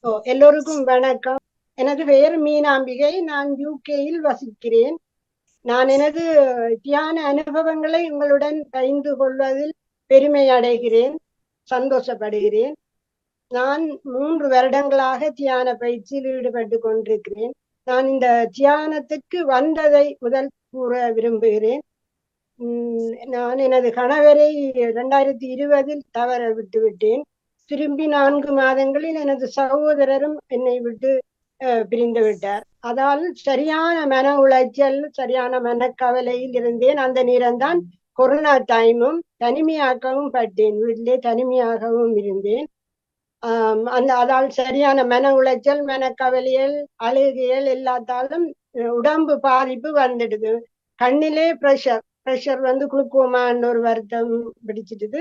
ஓ, எல்லோருக்கும் வணக்கம். எனது பெயர் மீனாம்பிகை. நான் யூகேயில் வசிக்கிறேன். நான் எனது தியான அனுபவங்களை உங்களுடன் பகிர்ந்து கொள்வதில் பெருமை அடைகிறேன். சந்தோஷப்படுகிறேன். நான் மூன்று வருடங்களாக தியான பயிற்சியில் ஈடுபட்டு கொண்டிருக்கிறேன். நான் இந்த தியானத்துக்கு வந்ததை முதல் கூற விரும்புகிறேன். நான் எனது கணவரை இரண்டாயிரத்தி இருபதில் தவற விட்டு விட்டேன் திரும்பி நான்கு மாதங்களில் எனது சகோதரரும் என்னை விட்டு அஹ், பிரிந்து விட்டார். அதால் சரியான மன உளைச்சல் சரியான மனக்கவலையில் இருந்தேன். அந்த நேரம்தான் கொரோனா டைமும் தனிமையாகவும் பட்டேன். வீட்டிலே தனிமையாகவும் இருந்தேன். ஆஹ் அந்த அதால் சரியான மன உளைச்சல் மனக்கவலையல் அழுகையல் எல்லாத்தாலும் உடம்பு பாதிப்பு வந்துடுது. கண்ணிலே ப்ரெஷர் ப்ரெஷர் வந்து குளுக்கோமான்னு ஒரு வருத்தம் பிடிச்சிட்டுது.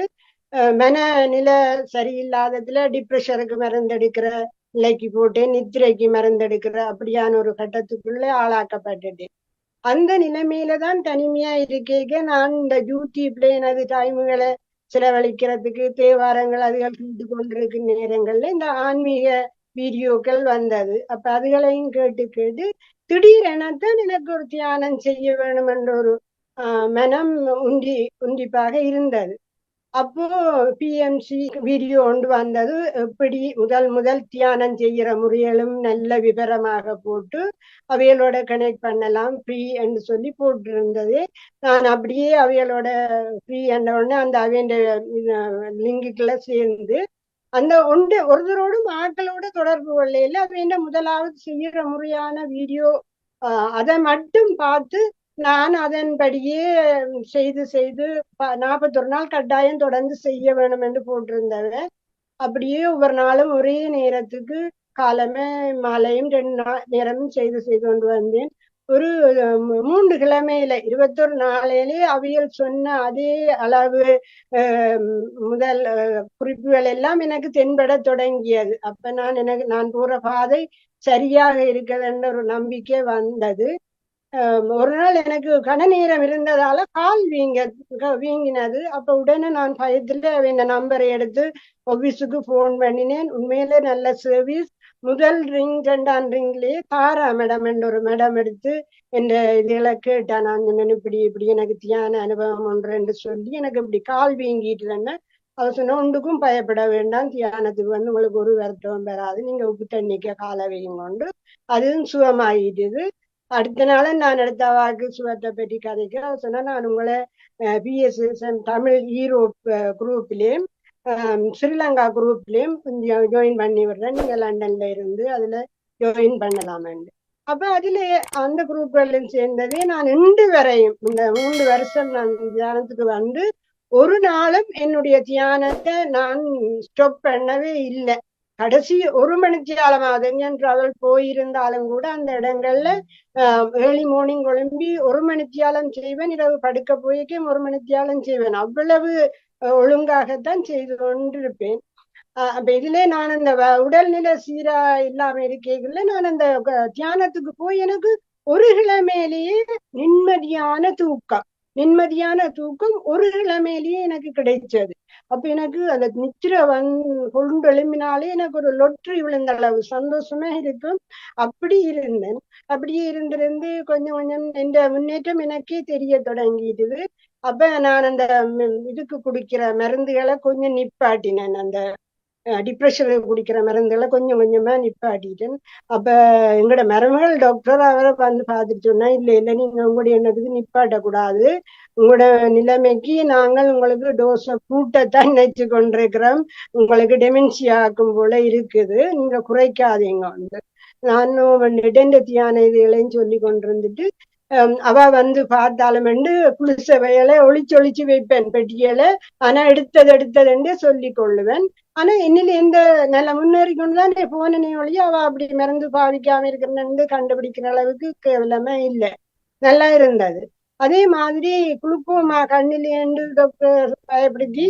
அஹ், மனநிலை சரியில்லாததுல டிப்ரெஷருக்கு மருந்தெடுக்கிற நிலைக்கு போட்டேன் நித்திரைக்கு மருந்தெடுக்கிற அப்படியான ஒரு கட்டத்துக்குள்ள ஆளாக்கப்பட்டுட்டேன். அந்த நிலைமையில தான் தனிமையா இருக்கேக்க நான் இந்த யூடியூப்ல எனது டைமுகளை செலவழிக்கிறதுக்கு தேவாரங்கள் அதுகள் கேட்டு கொண்டிருக்கும் நேரங்கள்ல இந்த ஆன்மீக வீடியோக்கள் வந்தது. அப்ப அதுகளையும் கேட்டு கேட்டு திடீரெனத்தான் எனக்கு ஒரு தியானம் செய்ய வேணும் என்ற ஒரு மனம் உண்டி உண்டிப்பாக இருந்தது. அப்போ பிஎம்சி வீடியோ ஒன்று வந்தது. எப்படி முதல் முதல் தியானம் செய்கிற முறைகளும் நல்ல விவரமாக போட்டு அவையலோட கனெக்ட் பண்ணலாம் ஃப்ரீ என்று சொல்லி போட்டிருந்தது. நான் அப்படியே அவையலோட ஃப்ரீ என்ற உடனே அந்த அவைய லிங்குக்குள்ள சேர்ந்து அந்த ஒன்று ஒருத்தரோடும் ஆட்களோட தொடர்பு கொள்ளையில அவைய முதலாவது செய்கிற முறையான வீடியோ அதை மட்டும் பார்த்து நான் அதன்படியே செய்து செய்து நாற்பத்தொரு நாள் கட்டாயம் தொடர்ந்து செய்ய வேணும் என்று போட்டிருந்தவ அப்படியே ஒவ்வொரு நாளும் ஒரே நேரத்துக்கு காலமே மாலையும் ரெண்டு நாள் நேரமும் செய்து செய்து கொண்டு வந்தேன். ஒரு மூன்று கிழமையில இருபத்தொரு நாளையிலே அவியல் சொன்ன அதே அளவு முதல் குறிப்புகள் எல்லாம் எனக்கு தென்பட தொடங்கியது. அப்ப நான் எனக்கு நான் போற பாதை சரியாக இருக்குதுன்ற ஒரு நம்பிக்கை வந்தது. ஒரு நாள் எனக்கு கன நேரம் இருந்ததால கால் வீங்க வீங்கினது. அப்ப உடனே நான் பயத்துல இந்த நம்பரை எடுத்து ஆபீஸுக்கு போன் பண்ணினேன். உண்மையிலே நல்ல சர்வீஸ் முதல் ரிங் ரெண்டாம் ரிங்லயே தாரா மேடம் என்ற ஒரு மேடம் எடுத்து என்ற இதுகளை கேட்டேன் நான் சொன்னேன் இப்படி இப்படி எனக்கு தியான அனுபவம் ஒன்று என்று சொல்லி எனக்கு இப்படி கால் வீங்கிட்டு இருந்தேன் அவர் சொன்ன ஒன்றுக்கும் பயப்பட வேண்டாம். தியானத்துக்கு வந்து உங்களுக்கு ஒரு வருத்தம் வராது. நீங்க உப்பு தண்ணிக்க காலை வையும் கொண்டு அதுவும் சுகமாயிட்டுது. அடுத்த நாள் நான் அடுத்த வாக்கு சுகத்தை பற்றி கதைக்கிறேன். சொன்னா நான் உங்களை பிஎஸ்எஸ்எம் தமிழ் ஈரோப் குரூப்லேயும் ஸ்ரீலங்கா குரூப்லேயும் கொஞ்சம் ஜாயின் பண்ணி விடுறேன். நீங்க லண்டன்ல இருந்து அதுல ஜாயின் பண்ணலாமேன்னு அப்ப அதுல அந்த குரூப்களில் சேர்ந்ததே நான் ரெண்டு வரையும். இந்த மூன்று வருஷம் நான் தியானத்துக்கு வந்து ஒரு நாளும் என்னுடைய தியானத்தை நான் ஸ்டாப் பண்ணவே இல்லை. கடைசி ஒரு மணிக்கு காலமாவது போயிருந்தாலும் கூட அந்த இடங்கள்ல ஏர்லி மார்னிங் குழம்பி ஒரு மணித்தியாலம் செய்வேன் இரவு படுக்க போய்க்கே ஒரு மணித்தியாலம் செய்வேன். அவ்வளவு ஒழுங்காகத்தான் செய்து கொண்டிருப்பேன். அஹ் அப்ப இதுல நான் அந்த வ- உடல்நிலை சீரா இல்லாம இருக்கைகள்ல நான் அந்த க- தியானத்துக்கு போய் எனக்கு ஒரு கிழமையிலேயே நிம்மதியான தூக்கம். நிம்மதியான தூக்கம் ஒரு இளமையிலேயே எனக்கு கிடைச்சது. அப்ப எனக்கு அந்த நிச்சிர வந் கொண்டு எழும்பினாலே எனக்கு ஒரு லொற்றி விழுந்த அளவு சந்தோஷமா இருக்கும். அப்படி இருந்தேன். அப்படியே இருந்திருந்து கொஞ்சம் கொஞ்சம் இந்த முன்னேற்றம் எனக்கே தெரிய தொடங்கிடுது. அப்ப நான் அந்த இதுக்கு குடிக்கிற மருந்துகளை கொஞ்சம் நிப்பாட்டினேன். அந்த டிப்ரெஷனுக்கு குடிக்கிற மருந்துகளை கொஞ்சம் கொஞ்சமா நிப்பாட்டிட்டேன். அப்ப எங்களோட மருமகள் டாக்டர் அவரை வந்து பார்த்துட்டு சொன்னா இல்ல இல்ல நீங்க உங்களுடைய எண்ணத்துக்கு நிப்பாட்டக்கூடாது. உங்களோட நிலைமைக்கு நாங்கள் உங்களுக்கு டோஸை கூட்டத்தான் நினைச்சு கொண்டிருக்கிறோம். உங்களுக்கு டெமென்சியா ஆக்கும் போல இருக்குது. நீங்க குறைக்காதீங்க. வந்து நானும் வந்துட்டு தியான இதுகளையும் சொல்லி கொண்டிருந்துட்டு அவ வந்து பார்த்தாலும் குளிச வயலை ஒளிச்சு வைப்பேன் பெட்டியலை. ஆனா எடுத்தது எடுத்ததுன்னு சொல்லி கொள்ளுவேன். ஆனா என்னில எந்த நல்ல முன்னேறி கொண்டுதான் போனனே ஒழிய அவ அப்படி மறந்து பாவிக்காம இருக்கிறன்னு கண்டுபிடிக்கிற அளவுக்கு கேவலமே இல்லை. நல்லா இருந்தது. அதே மாதிரி குளுக்கோமா கண்ணிலேண்டு டாக்டர் பயப்படுத்தி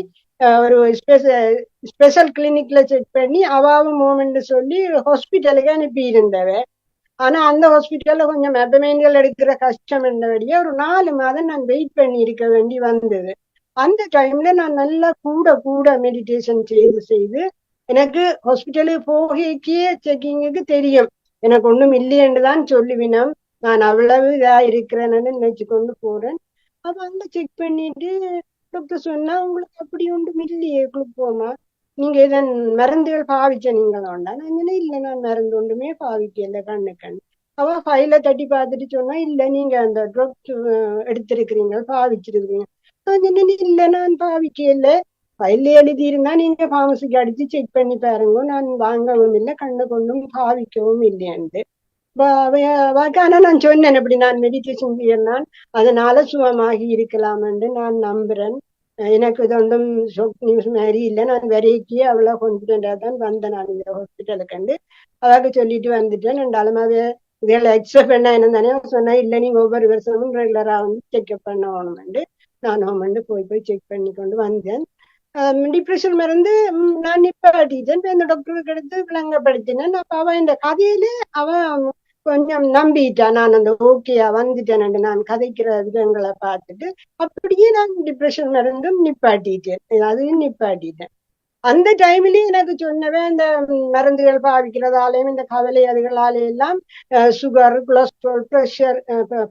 ஒரு ஸ்பெஷல் ஸ்பெஷல் கிளினிக்ல செக் பண்ணி அவாவும் மூமெண்ட் சொல்லி ஹாஸ்பிட்டலுக்கு அனுப்பி இருந்தவ ஆனா அந்த ஹாஸ்பிட்டல்ல கொஞ்சம் மெபமேன்கள் எடுக்கிற கஷ்டம் என்னபடியே ஒரு நாலு மாதம் நான் வெயிட் பண்ணி இருக்க வேண்டி வந்தது. அந்த டைம்ல நான் நல்லா கூட கூட மெடிடேஷன் செய்து செய்து எனக்கு ஹாஸ்பிட்டலுக்கு போகைக்கே செக்கிங்குக்கு தெரியும். எனக்கு ஒண்ணும் இல்லையென்று தான் சொல்லுவினம் நான் அவ்வளவு இதா இருக்கிறேன்னு நினைச்சு கொண்டு போறேன். அப்ப அங்க செக் பண்ணிட்டு டாக்டர் சொன்னா உங்களுக்கு அப்படி ஒன்றும் இல்லையே குளுக்கோமா நீங்க இதன் மருந்துகள் பாவிச்ச நீங்களோண்டா நான் சொன்னேன் இல்ல நான் மருந்து ஒன்றுமே பாவிக்கல கண்ணு கண் அவ ஃபைல தட்டி பார்த்துட்டு சொன்னா இல்ல நீங்க அந்த ட்ரக்ஸ் எடுத்திருக்கிறீங்க பாவிச்சிருக்கிறீங்க. இல்ல நான் பாவிக்கல ஃபைல்ல எழுதியிருந்தா நீங்க ஃபார்மசிக்கு அடிச்சு செக் பண்ணி பாருங்க நான் வாங்கவும் இல்லை கண்ணை கொண்டும் பாவிக்கவும் இல்லையாண்டு வாக்கான நான் சொன்னேன் இப்படி நான் மெடிடேஷன் செய்யறேன் அதனால சுகமாகி இருக்கலாமென்று நான் நம்புறேன் எனக்கு இது ஒன்றும் ஷோக் நியூஸ் மாதிரி இல்லை நான் வரைக்கி அவ்வளோ கான்ஃபிடென்டா தான் வந்தேன் நான் இந்த ஹாஸ்பிட்டலுக்கு வந்து அதாவது சொல்லிட்டு வந்துட்டேன் ரெண்டாலும் அது இதெல்லாம் எக்ஸ்ட்ரா பண்ண என்ன தானே சொன்னா இல்லை நீங்கள் ஒவ்வொரு வருஷமும் ரெகுலராக வந்து செக்அப் பண்ண பண்ணணும்னு நான் வந்து போய் போய் செக் பண்ணி கொண்டு வந்தேன். டிப்ரெஷன் மருந்து நான் நிப்பாட்டிட்டேன். இந்த டாக்டருக்கு எடுத்து விளங்கப்படுத்தினேன். அப்ப அவன் இந்த கதையில அவன் கொஞ்சம் நம்பிட்டா. நான் அந்த ஓகேயா வந்துட்டேன் நான் கதைக்கிற விதங்களை பார்த்துட்டு அப்படியே நான் டிப்ரெஷன் மருந்தும் நிப்பாட்டிட்டேன். அதையும் நிப்பாட்டிட்டேன். அந்த டைம்லயும் எனக்கு சொன்னவே இந்த மருந்துகள் பாவிக்கிறதாலையும் இந்த கவலை அதுகளாலே எல்லாம் சுகர் கொலஸ்ட்ரால் ப்ரெஷர்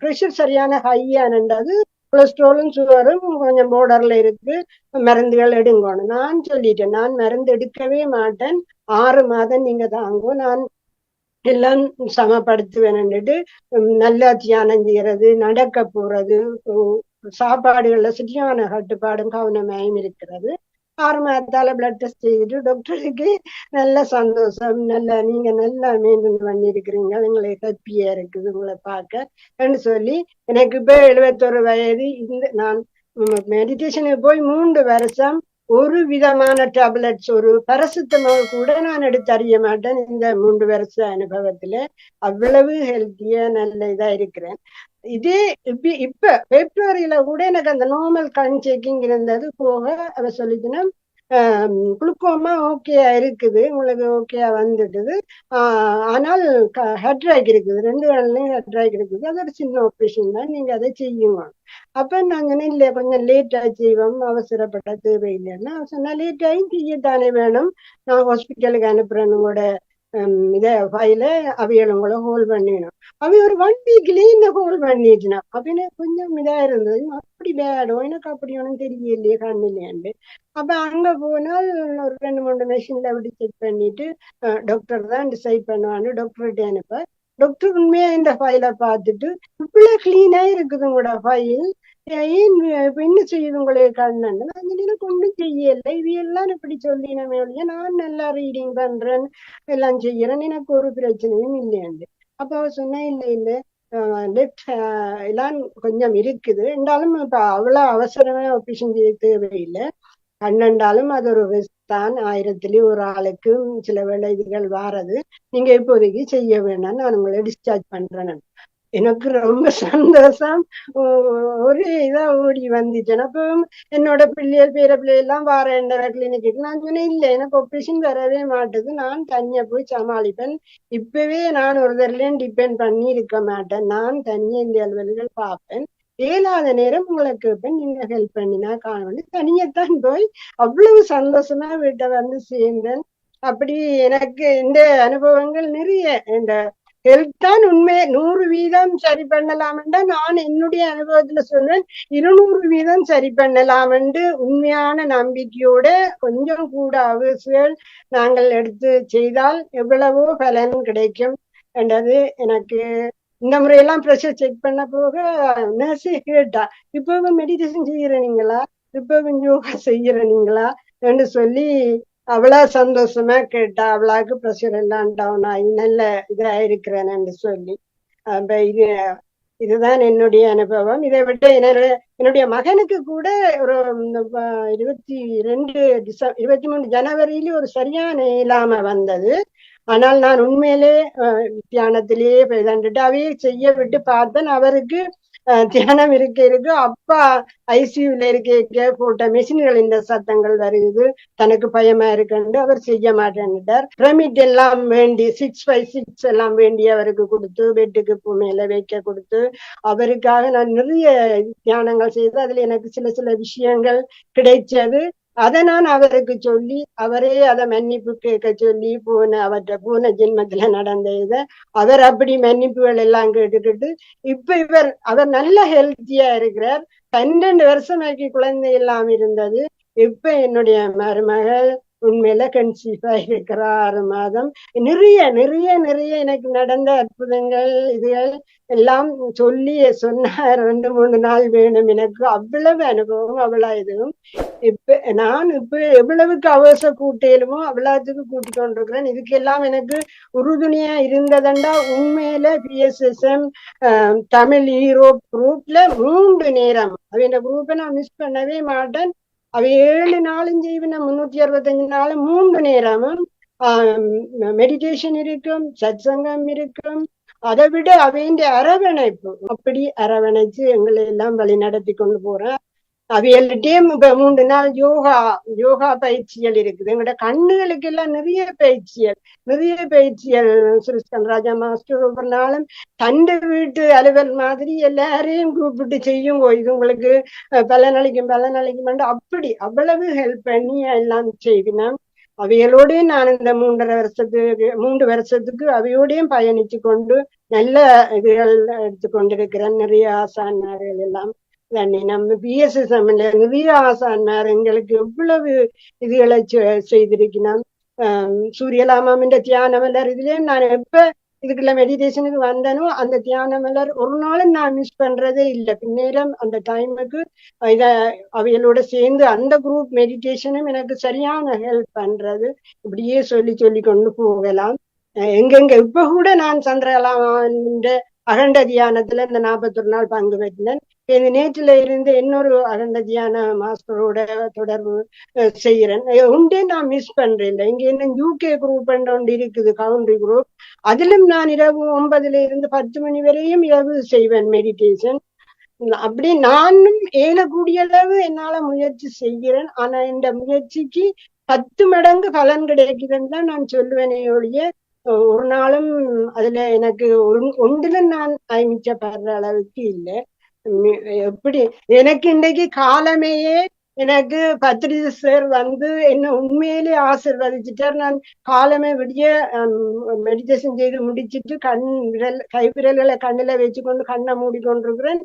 ப்ரெஷர் சரியான ஹையானது கொலஸ்ட்ராலும் சுகரும் கொஞ்சம் போர்டர்ல இருக்கு. மருந்துகள் எடுங்கணும் நான் சொல்லிட்டேன். நான் மருந்து எடுக்கவே மாட்டேன். ஆறு மாதம் நீங்க தாங்கும். நான் எல்லாம் சமப்படுத்துவேன்னுட்டு நல்லா தியானம் செய்யறது நடக்க போறது சாப்பாடுகள்ல சரியான கட்டுப்பாடும் கவனமாயும் இருக்கிறது. ஆறு மாதத்தால பிளட் டெஸ்ட் செய்துட்டு டாக்டருக்கு நல்ல சந்தோஷம். நல்ல நீங்க நல்லா மெயின்டைன் பண்ணிருக்கிறீங்க. எங்களுக்கு ஹாப்பியா இருக்குது. உங்களை பார்க்க சொல்லி எனக்கு இப்ப எழுபத்தொரு வயது. இந்த நான் மெடிடேஷனுக்கு போய் மூன்று வருஷம் ஒரு விதமான டேப்லெட்ஸ் ஒரு பரசுத்தமாக கூட நான் எடுத்து அறிய மாட்டேன். இந்த மூன்று வருஷ அனுபவத்துல அவ்வளவு ஹெல்த்தியா நல்ல இதா இருக்கிறேன். இதே இப்ப இப்ப பிப்ரவரியில கூட எனக்கு அந்த நார்மல் கண் செக்கிங் இருந்தது. போக அவ சொல்லிச்சுன்னா குளுக்கோமா ஓகே இருக்குது. உங்களுக்கு ஓகேயா வந்துடுது ஆனால் ஹெட்ராக் இருக்குது. ரெண்டு வேலையும் ஹெட்ராக் இருக்குது. அது ஒரு சின்ன ஆப்ரேஷன் தான். நீங்க அதை செய்யுங்க. அப்ப நாங்க இல்லை கொஞ்சம் லேட்டா செய்வோம். அவசரப்பட்ட தேவையில்லைன்னா சொன்னா லேட்டாயும் செய்யத்தானே வேணும். நான் ஹாஸ்பிட்டலுக்கு அனுப்புறேன்னு கூட இத ஃபைல அவையவங்கள ஹோல் பண்ணிடணும் அவை ஒரு ஒன் வீக்லயே இந்த ஹோல் பண்ணிட்டுனா அப்படின்னு கொஞ்சம் இதா இருந்தது அப்படி பேடோ எனக்கு அப்படி ஒன்றும் தெரியலையே கண்ணிலேண்டு அப்ப அங்க போனால் ஒரு ரெண்டு மூணு மெஷின்ல அப்படி செக் பண்ணிட்டு டாக்டர் தான் டிசைட் பண்ணுவான்னு டாக்டர்கிட்ட அனுப்ப டாக்டர் உண்மையா இந்த ஃபைலை பார்த்துட்டு இவ்வளவு கிளீனா இருக்குது உங்களோட ஃபைல் ஏன் என்ன செய்யுது உங்களுக்கு கண்ணன்? நான் எனக்கு ஒன்றும் செய்யல. இது எல்லாம் இப்படி சொல்லினமே ஒழிய நான் நல்லா ரீடிங் பண்றேன். எல்லாம் செய்யறேன். எனக்கு ஒரு பிரச்சனையும் இல்லையாண்டு அப்ப அவ சொன்னா இல்லை இல்லை லெஃப்ட் எல்லாம் கொஞ்சம் இருக்குது. என்றாலும் இப்ப அவ்வளவு அவசரமா ஆப்ரேஷன் செய்ய தேவையில்லை. கண்ணண்டாலும் அது ஒரு தான் ஆயிரத்துலயும் ஒரு ஆளுக்கு சில விளைவுகள் வாரது. நீங்க இப்போதைக்கு செய்ய வேணாம் நான் உங்களை டிஸ்சார்ஜ் பண்றேன். எனக்கு ரொம்ப சந்தோஷம். ஒரு இதா ஓடி வந்துட்டேன். அப்போ என்னோட பிள்ளைகள் பேர பிள்ளைகள்லாம் வார என்ற கிளினிக்கு நான் சொன்னேன் இல்லை எனக்கு ஆப்ரேஷன் வரவே மாட்டுது. நான் தனியா போய் சமாளிப்பேன். இப்பவே நான் ஒருத்தர்லயும் டிபெண்ட் பண்ணி இருக்க மாட்டேன். நான் தனியா இந்த அலுவல்கள் பார்ப்பேன். இயலாத நேரம் உங்களுக்கு பெண் நீங்க ஹெல்ப் பண்ணினா காணும் தனியத்தான் போய் அவ்வளவு சந்தோஷமா வீட்டை வந்து சேர்ந்தேன். அப்படி எனக்கு இந்த அனுபவங்கள் நிறைய. இந்த ஹெல்த் தான் உண்மை நூறு வீதம் சரி பண்ணலாம்டா நான் என்னுடைய அனுபவத்துல சொல்றேன். இருநூறு வீதம் சரி பண்ணலாம்னு உண்மையான நம்பிக்கையோட கொஞ்சம் கூட அவசியம் நாங்கள் எடுத்து செய்தால் எவ்வளவோ பலன் கிடைக்கும் என்றது எனக்கு இந்த முறையெல்லாம் ப்ரெஷர் செக் பண்ண போக நர்ஸே கேட்டா இப்பவும் மெடிடேஷன் செய்யறீங்களா இப்பவும் யோகா செய்யறீங்களா என்று சொல்லி அவ்வளோ சந்தோஷமா கேட்டா அவளாக்கு ப்ரெஷர் எல்லாம் டவுன் ஆகி நல்ல இதா இருக்கிறேன்னு சொல்லி. அப்ப இது இதுதான் என்னுடைய அனுபவம். இதை விட்டு என்னுடைய என்னுடைய மகனுக்கு கூட ஒரு இருபத்தி ரெண்டு டிசம் இருபத்தி மூணு ஜனவரியில ஒரு சரியான இல்லாம வந்தது. ஆனால் நான் உண்மையிலே தியானத்திலேயே போய்தாண்டுட்டு அவையே செய்ய விட்டு பார்த்தேன். அவருக்கு தியானம் இருக்க இருக்கு அப்பா ஐசியூல இருக்க போட்ட மிஷின்கள் இந்த சத்தங்கள் வருது தனக்கு பயமா இருக்குன்னு அவர் செய்ய மாட்டேன்னுட்டார். பிரமிட் எல்லாம் வேண்டி சிக்ஸ் ஃபைவ் சிக்ஸ் எல்லாம் வேண்டி அவருக்கு கொடுத்து பெட்டுக்கு மேல வைக்க கொடுத்து அவருக்காக நான் நிறைய தியானங்கள் செய்து அதுல எனக்கு சில சில விஷயங்கள் கிடைச்சது அதை நான் அவருக்கு சொல்லி அவரே அதை மன்னிப்பு கேட்க சொல்லி போன அவற்றை போன ஜென்மத்துல நடந்த இதை அவர் அப்படி மன்னிப்புகள் எல்லாம் கேட்டுக்கிட்டு இப்ப இவர் அவர் நல்ல ஹெல்த்தியா இருக்கிறார். பன்னெண்டு வருஷமாக்கி குழந்தை எல்லாம் இருந்தது. இப்ப என்னுடைய மருமகள் உண்மையில கன்சீவா இருக்கிறா ஆறு மாதம். நிறைய நிறைய நிறைய எனக்கு நடந்த அற்புதங்கள். இதுகள் எல்லாம் சொல்லி சொன்னார். ரெண்டு மூணு நாள் வேணும் எனக்கு. அவ்வளவு அனுபவம் அவ்வளவு இதுவும் இப்ப நான் இப்ப எவ்வளவுக்கு அவசர கூட்டியலுமோ அவ்வளவுக்கு கூட்டிக் கொண்டிருக்கிறேன். இதுக்கெல்லாம் எனக்கு உறுதுணையா இருந்ததண்டா உண்மையில பிஎஸ்எஸ்எம் தமிழ் ஈரோப் குரூப்ல மூன்று நேரம். அவன் குரூப்பை நான் மிஸ் பண்ணவே மாட்டேன். அவ ஏழு நாளும் செய்வின முன்னூத்தி அறுபத்தஞ்சு நாளும் மூன்று நேரமும் மெடிடேஷன் இருக்கும் சத்சங்கம் இருக்கும். அதை விட அவையின் அரவணைப்பு அப்படி அரவணைச்சு எங்களை எல்லாம் வழி நடத்தி கொண்டு போறேன் அவைகள்கிட்டயும் இப்ப மூன்று நாள் யோகா யோகா பயிற்சிகள் இருக்குது. எங்களோட கண்ணுகளுக்கு எல்லாம் நிறைய பயிற்சிகள் நிறைய பயிற்சிகள். சுரேஷ்கன் ராஜா மாஸ்டர் ஒவ்வொரு நாளும் தண்டை வீட்டு அலுவல் மாதிரி எல்லாரையும் கூப்பிட்டு செய்யுங்கோ இது உங்களுக்கு பலனளிக்கும் பலனளிக்கும் அப்படி அவ்வளவு ஹெல்ப் பண்ணி எல்லாம் செய்தினேன் அவைகளோடய நான் இந்த மூன்றரை வருஷத்துக்கு மூன்று வருஷத்துக்கு அவையோடையும் பயணிச்சு கொண்டு நல்ல இதுகள் எடுத்துக்கொண்டிருக்கிறேன். நிறைய ஆசான்மார்கள் எல்லாம். தண்ணி நம்ம பிஎஸ்எஸ்எம்ல நிறைய ஆசான்மார் எங்களுக்கு எவ்வளவு இதுகளை செய்திருக்கிறான் சூரியலாமாமின் தியான மலர் இதுலயும் நான் எப்ப இதுக்குள்ள மெடிடேஷனுக்கு வந்தனோ அந்த தியான மலர் ஒரு நாளும் நான் மிஸ் பண்றதே இல்லை. பின்னேரம் அந்த டைமுக்கு இத அவைகளோட சேர்ந்து அந்த குரூப் மெடிடேஷனும் எனக்கு சரியான ஹெல்ப் பண்றது. இப்படியே சொல்லி சொல்லி கொண்டு போகலாம். எங்கெங்க இப்ப கூட நான் சந்திரகலாமின் அகண்ட தியானத்துல இந்த நாற்பத்தொரு நாள் பங்கு பெற்றினேன் இந்த நேற்றுல இருந்து இன்னொரு அருந்ததியான மாஸ்டரோட தொடர்பு செய்யறேன் உண்டே நான் மிஸ் பண்றேன் இல்லை. இங்க என்ன யூகே குரூப் ஒன்று இருக்குது கவுண்டரி குரூப் அதிலும் நான் இரவு ஒன்பதுல இருந்து பத்து மணி வரையும் இரவு செய்வேன் மெடிடேஷன் அப்படி நானும் ஏலக்கூடிய அளவு என்னால முயற்சி செய்கிறேன். ஆனா இந்த முயற்சிக்கு பத்து மடங்கு பலன் கிடைக்குதுன்னு தான் நான் சொல்லுவேனே ஒழிய ஒரு நாளும் அதுல எனக்கு ஒன்றுல நான் மிச்சப்படுற அளவுக்கு இல்லை. எப்படி எனக்கு இன்றைக்கு காலமேயே எனக்கு பத்திரிகை சார் வந்து என்ன உண்மையிலே ஆசிர்வதிச்சிட்டார். நான் காலமே விடிய மெடிடேஷன் செய்து முடிச்சிட்டு கண் விரல் கை விரல்களை கண்ணில வச்சுக்கொண்டு கண்ணை மூடிக்கொண்டிருக்கிறேன்.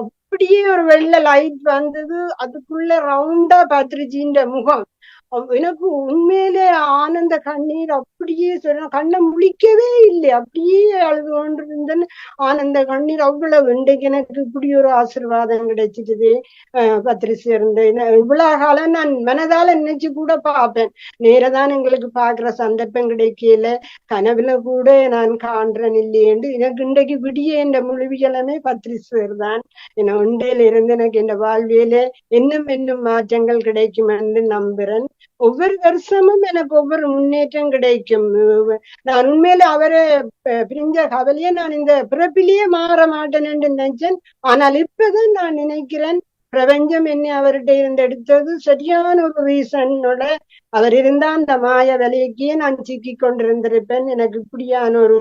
அப்படியே ஒரு வெள்ள லைட் வந்தது. அதுக்குள்ள ரவுண்டா பத்ரிஜின்ற முகம். எனக்கு உண்மையிலே ஆனந்த கண்ணீர் அப்படியே சொல்ல கண்ணை முழிக்கவே இல்லை. அப்படியே அழுது கொண்டிருந்தேன்னு ஆனந்த கண்ணீர் அவ்வளவு இன்றைக்கு எனக்கு இப்படி ஒரு ஆசிர்வாதம் கிடைச்சிட்டுது. பத்திரி சேர்ந்தேன் இவ்வளவு காலம் நான் மனதால நினைச்சு கூட பார்ப்பேன். நேரதான் எங்களுக்கு பாக்குற சந்தர்ப்பம் கிடைக்கல. கனவுல கூட நான் காண்றேன் இல்லையேண்டு எனக்கு இன்றைக்கு விடிய என்ற முழுவியலமே பத்திரி சேர் தான். என உண்டையில இருந்து எனக்கு இந்த வாழ்வியல இன்னும் இன்னும் மாற்றங்கள் கிடைக்கும் என்று நம்புறேன். ஒவ்வொரு வருஷமும் எனக்கு ஒவ்வொரு முன்னேற்றம் கிடைக்கும். நான் உண்மையில அவரை பிரிஞ்ச கவலையே நான் இந்த பிறப்பிலேயே மாற மாட்டேன் என்று நினைச்சேன். ஆனால் இப்பதான் நான் நினைக்கிறேன் பிரபஞ்சம் என்னை அவர்கிட்ட இருந்து எடுத்தது சரியான ஒரு ரீசனோட அவர் இருந்தா அந்த மாய விலைக்கே நான் சிக்கி கொண்டிருந்திருப்பேன். எனக்கு இப்படியான ஒரு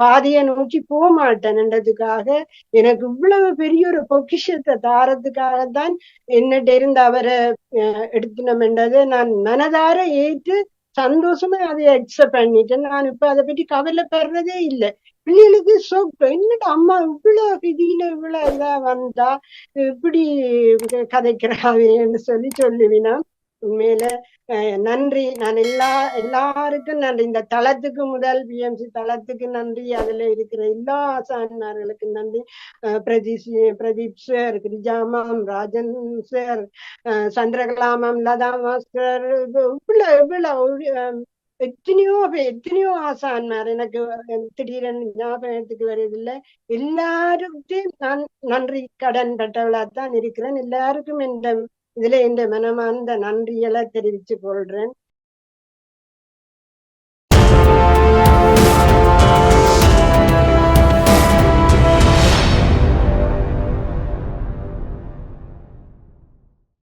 பாதையை நோக்கி போக மாட்டேன்ன்றதுக்காக எனக்கு இவ்வளவு பெரிய ஒரு பொக்கிஷத்தை தாரத்துக்காகத்தான் என்னட்ட இருந்து அவரை எடுத்துனோம்ன்றதை நான் மனதார ஏற்று சந்தோஷமா அதை அக்செப்ட் பண்ணிட்டேன். நான் இப்ப அதை பற்றி கவலைப்படுறதே இல்லை. பிள்ளைகளுக்கு சொப்பு என்னடா அம்மா இவ்வளவு விதியில இவ்வளவு இதா வந்தா? இப்படி கதைக்கிறாவேன்னு சொல்லி சொல்லுவினா உண்மையில நன்றி. நான் எல்லா எல்லாருக்கும் நன்றி. இந்த தளத்துக்கு முதல் பிஎம்சி தளத்துக்கு நன்றி. அதுல இருக்கிற எல்லா ஆசானார்களுக்கும் நன்றி. பிரதீப் பிரதீப் சார் கிரிஜாமாம் ராஜன் சார் சந்திரகலாமம் லதா மாஸ்டர் இவ்வளவு இவ்வளவு எத்தனையோ எத்தனையோ ஆசான்மார் எனக்கு திடீரென ஞாபகத்துக்கு வருவதில்லை. எல்லாருக்கும் நான் நன்றி கடன் பெட்டவளாதான் இருக்கிறேன். எல்லாருக்கும் இந்த இதுல இந்த மனமார்ந்த நன்றியெல்லாம் தெரிவிச்சு கொள்றேன்.